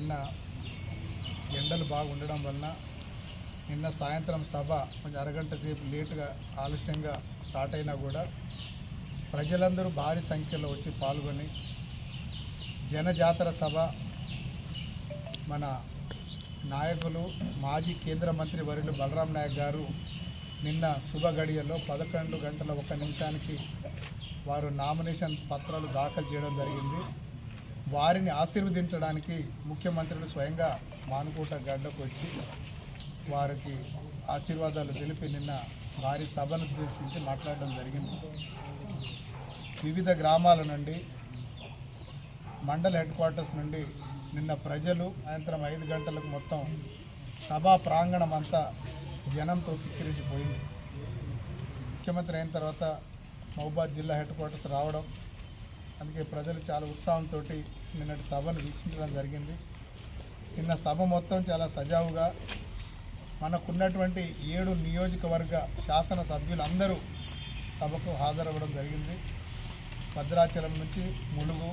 నిన్న ఎండలు బాగుండడం వలన నిన్న సాయంత్రం సభ కొంచెం అరగంట సేపు లేటుగా ఆలస్యంగా స్టార్ట్ అయినా కూడా ప్రజలందరూ భారీ సంఖ్యలో వచ్చి పాల్గొని జనజాతర సభ మన నాయకులు మాజీ కేంద్ర మంత్రి వరుణ్ బలరాం నాయక్ గారు నిన్న శుభ గడియలో పదకొండు గంటల ఒక నిమిషానికి వారు నామినేషన్ పత్రాలు దాఖలు చేయడం జరిగింది. వారిని ఆశీర్వదించడానికి ముఖ్యమంత్రులు స్వయంగా మానుకోట గడ్డకు వచ్చి వారికి ఆశీర్వాదాలు తెలిపి నిన్న వారి సభను ఉద్దేశించి మాట్లాడడం జరిగింది. వివిధ గ్రామాల నుండి మండల హెడ్ క్వార్టర్స్ నుండి నిన్న ప్రజలు సాయంత్రం ఐదు గంటలకు మొత్తం సభా ప్రాంగణం అంతా జనంతో కిక్కిరిసిపోయింది. ముఖ్యమంత్రి అయిన తర్వాత మహబాద్ జిల్లా హెడ్ క్వార్టర్స్ రావడం అందుకే ప్రజలు చాలా ఉత్సాహంతో నిన్నటి సభను వీక్షించడం జరిగింది. నిన్న సభ మొత్తం చాలా సజావుగా మనకున్నటువంటి ఏడు నియోజకవర్గ శాసనసభ్యులందరూ సభకు హాజరవ్వడం జరిగింది. భద్రాచలం నుంచి ములుగు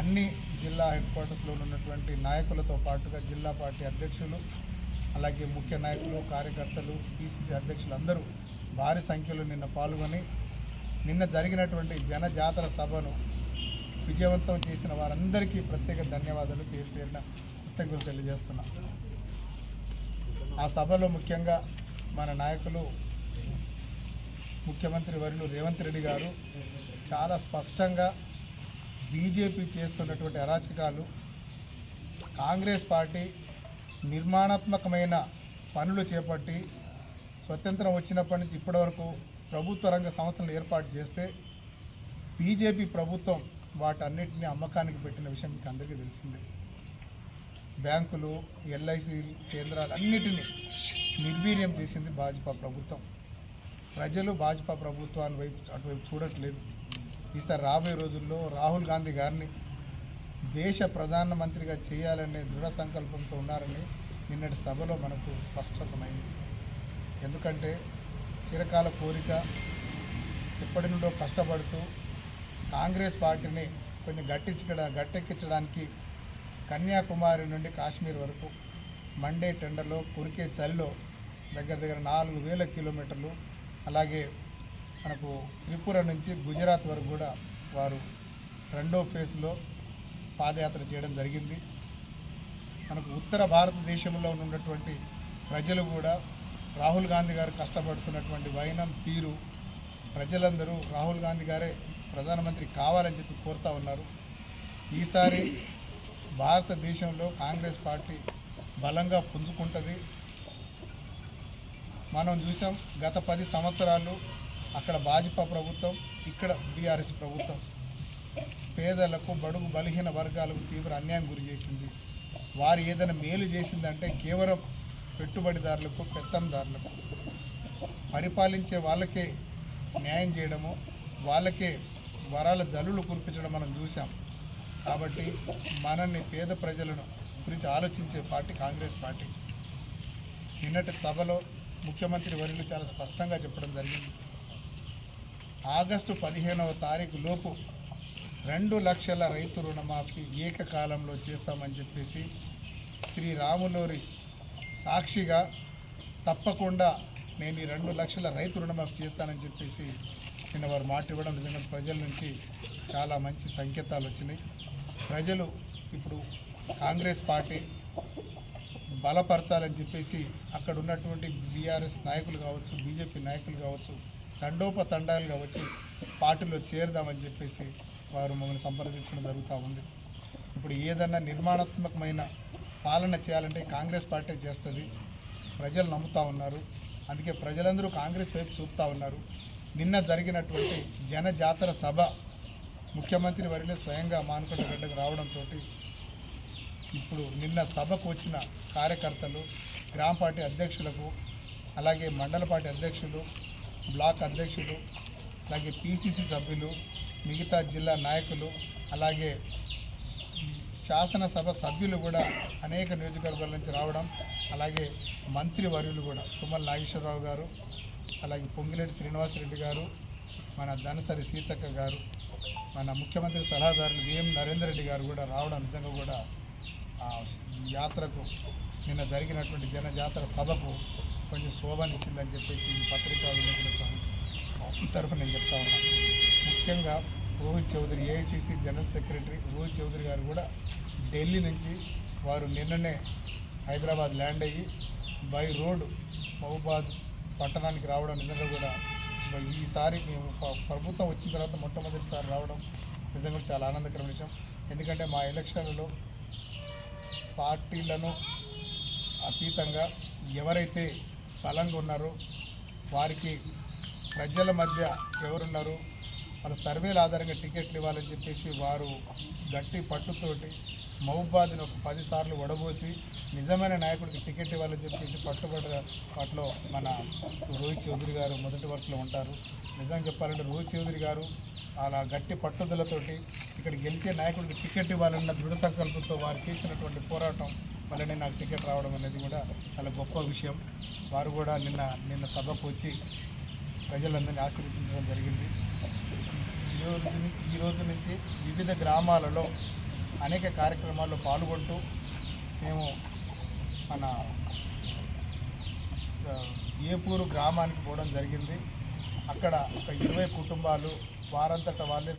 అన్ని జిల్లా హెడ్ క్వార్టర్స్లో ఉన్నటువంటి నాయకులతో పాటుగా జిల్లా పార్టీ అధ్యక్షులు అలాగే ముఖ్య నాయకులు కార్యకర్తలు పీసీసీ అధ్యక్షులు అందరూ భారీ సంఖ్యలో నిన్న పాల్గొని నిన్న జరిగినటువంటి జనజాతర సభను విజయవంతం చేసిన వారందరికీ ప్రత్యేక ధన్యవాదాలు. పేరు పేరున కృతజ్ఞతలు తెలియజేస్తున్నా. ఆ సభలో ముఖ్యంగా మన నాయకులు ముఖ్యమంత్రి వర్యులు రేవంత్ రెడ్డి గారు చాలా స్పష్టంగా బీజేపీ చేస్తున్నటువంటి అరాచకాలు కాంగ్రెస్ పార్టీ నిర్మాణాత్మకమైన పనులు చేపట్టి స్వతంత్రం వచ్చినప్పటి నుంచి ఇప్పటివరకు ప్రభుత్వ రంగ సంస్థలను ఏర్పాటు చేస్తే బీజేపీ ప్రభుత్వం వాటన్నిటిని అమ్మకానికి పెట్టిన విషయం మీకు అందరికీ తెలిసిందే. బ్యాంకులు ఎల్ఐసి కేంద్రాలు అన్నిటినీ నిర్వీర్యం చేసింది భాజపా ప్రభుత్వం. ప్రజలు భాజపా ప్రభుత్వాన్ని వైపు అటువైపు చూడట్లేదు. ఈసారి రాబోయే రోజుల్లో రాహుల్ గాంధీ గారిని దేశ ప్రధానమంత్రిగా చేయాలనే దృఢ సంకల్పంతో ఉన్నారని నిన్నటి సభలో మనకు స్పష్టతమైంది ఎందుకంటే చిరకాల కోరిక ఎప్పటి నుండో కష్టపడుతూ కాంగ్రెస్ పార్టీని కొంచెం గట్టించడ గట్టెక్కించడానికి కన్యాకుమారి నుండి కాశ్మీర్ వరకు మండే టెండర్లో కురికే చలిలో దగ్గర దగ్గర నాలుగు వేల కిలోమీటర్లు అలాగే మనకు త్రిపుర నుంచి గుజరాత్ వరకు కూడా వారు రెండో ఫేజ్లో పాదయాత్ర చేయడం జరిగింది. మనకు ఉత్తర భారతదేశంలో ఉన్నటువంటి ప్రజలు కూడా రాహుల్ గాంధీ గారు కష్టపడుతున్నటువంటి వైనం తీరు ప్రజలందరూ రాహుల్ గాంధీ గారే ప్రధానమంత్రి కావాలని చెప్పి కోరుతా ఉన్నారు. ఈసారి భారతదేశంలో కాంగ్రెస్ పార్టీ బలంగా పుంజుకుంటుంది. మనం చూసాం గత పది సంవత్సరాలు అక్కడ భాజపా ప్రభుత్వం ఇక్కడ బీఆర్ఎస్ ప్రభుత్వం పేదలకు బడుగు బలహీన వర్గాలకు తీవ్ర అన్యాయం గురి చేసింది. వారు ఏదైనా మేలు చేసిందంటే కేవలం పెట్టుబడిదారులకు పెత్తందారులకు పరిపాలించే వాళ్ళకే న్యాయం చేయడము వాళ్ళకే వరాల జల్లులు కురిపించడం మనం చూసాం కాబట్టి మనల్ని పేద ప్రజలను గురించి ఆలోచించే పార్టీ కాంగ్రెస్ పార్టీ. నిన్నటి సభలో ముఖ్యమంత్రి వర్యులు చాలా స్పష్టంగా చెప్పడం జరిగింది. ఆగస్టు పదిహేనవ తారీఖు లోపు రెండు లక్షల రైతు రుణమాఫీ ఏకకాలంలో చేస్తామని చెప్పేసి శ్రీ రాములూరి సాక్షిగా తప్పకుండా నేను ఈ రెండు లక్షల రైతు రుణమాఫీ చేస్తానని చెప్పేసి నిన్న వారు మాట ఇవ్వడం నిజంగా ప్రజల నుంచి చాలా మంచి సంకేతాలు వచ్చినాయి. ప్రజలు ఇప్పుడు కాంగ్రెస్ పార్టీ బలపరచాలని చెప్పేసి అక్కడ ఉన్నటువంటి బీఆర్ఎస్ నాయకులు కావచ్చు బీజేపీ నాయకులు కావచ్చు తండోపతండాలుగా వచ్చి పార్టీలో చేరుదామని చెప్పేసి వారు మమ్మల్ని సంప్రదించడం జరుగుతూ ఉంది. ఇప్పుడు ఏదన్నా నిర్మాణాత్మకమైన పాలన చేయాలంటే కాంగ్రెస్ పార్టీ చేస్తుంది. ప్రజలు నమ్ముతా ఉన్నారు. అందుకే ప్రజలందరూ కాంగ్రెస్ వైపు చూపుతా ఉన్నారు. నిన్న జరిగినటువంటి జనజాతర సభ ముఖ్యమంత్రి వరిలో స్వయంగా మానుకొండ గడ్డకు రావడంతో ఇప్పుడు నిన్న సభకు వచ్చిన కార్యకర్తలు గ్రామ పార్టీ అధ్యక్షులకు అలాగే మండల పార్టీ అధ్యక్షులు బ్లాక్ అధ్యక్షులు అలాగే పీసీసీ సభ్యులు మిగతా జిల్లా నాయకులు అలాగే శాసనసభ సభ్యులు కూడా అనేక నియోజకవర్గాల నుంచి రావడం అలాగే మంత్రి వర్యులు కూడా తుమ్మల నాగేశ్వరరావు గారు అలాగే పొంగిరెడ్డి శ్రీనివాసరెడ్డి గారు మన ధనసరి సీతక్క గారు మన ముఖ్యమంత్రి సలహాదారులు విఎం నరేందర్ రెడ్డి గారు కూడా రావడం నిజంగా కూడా యాత్రకు నిన్న జరిగినటువంటి జనజాతర సభకు కొంచెం శోభనిచ్చిందని చెప్పేసి ఈ పత్రికా విలేకరుల సంఘం తరఫున నేను చెప్తా ఉన్నాను ముఖ్యంగా Rohit Chaudhary AICC general secretary Rohit Chaudhary గారు కూడా ఢిల్లీ నుంచి వారు నిన్ననే హైదరాబాద్ ల్యాండ్ అయ్యి బై రోడ్ మహుబాద్ పట్టణానికి రావడం నిజంగా కూడా ఈసారి మేము ప్రభుత్వం వచ్చిన తర్వాత మొట్టమొదటిసారి రావడం నిజంగా చాలా ఆనందకరమైన విషయం. ఎందుకంటే మా ఎలక్షన్లలో పార్టీలను అతీతంగా ఎవరైతే బలంగా ఉన్నారో వారికి ప్రజల మధ్య ఎవరున్నారు వాళ్ళ సర్వేల ఆధారంగా టికెట్లు ఇవ్వాలని చెప్పేసి వారు గట్టి పట్టుతోటి మహబూబాద్ని ఒక పదిసార్లు వడబోసి నిజమైన నాయకుడికి టికెట్ ఇవ్వాలని చెప్పేసి పట్టుబడ్డ వాటిలో మన రోహిత్ చౌదరి గారు మొదటి వరుసలో ఉంటారు. నిజంగా చెప్పాలంటే రోహిత్ చౌదరి గారు అలా గట్టి పట్టుదలతోటి ఇక్కడ గెలిచే నాయకుడికి టికెట్ ఇవ్వాలన్న దృఢ సంకల్పంతో వారు చేసినటువంటి పోరాటం వల్లనే నాకు టికెట్ రావడం అనేది కూడా చాలా గొప్ప విషయం. వారు కూడా నిన్న నిన్న సభకు వచ్చి ప్రజలందరినీ ఆశీర్వదించడం జరిగింది. ఈరోజు నుంచి ఈ రోజు నుంచి వివిధ గ్రామాలలో అనేక కార్యక్రమాల్లో పాల్గొంటూ మేము మన ఏపూరు గ్రామానికి పోవడం జరిగింది. అక్కడ ఒక ఇరవై కుటుంబాలు వారంతట వాళ్ళే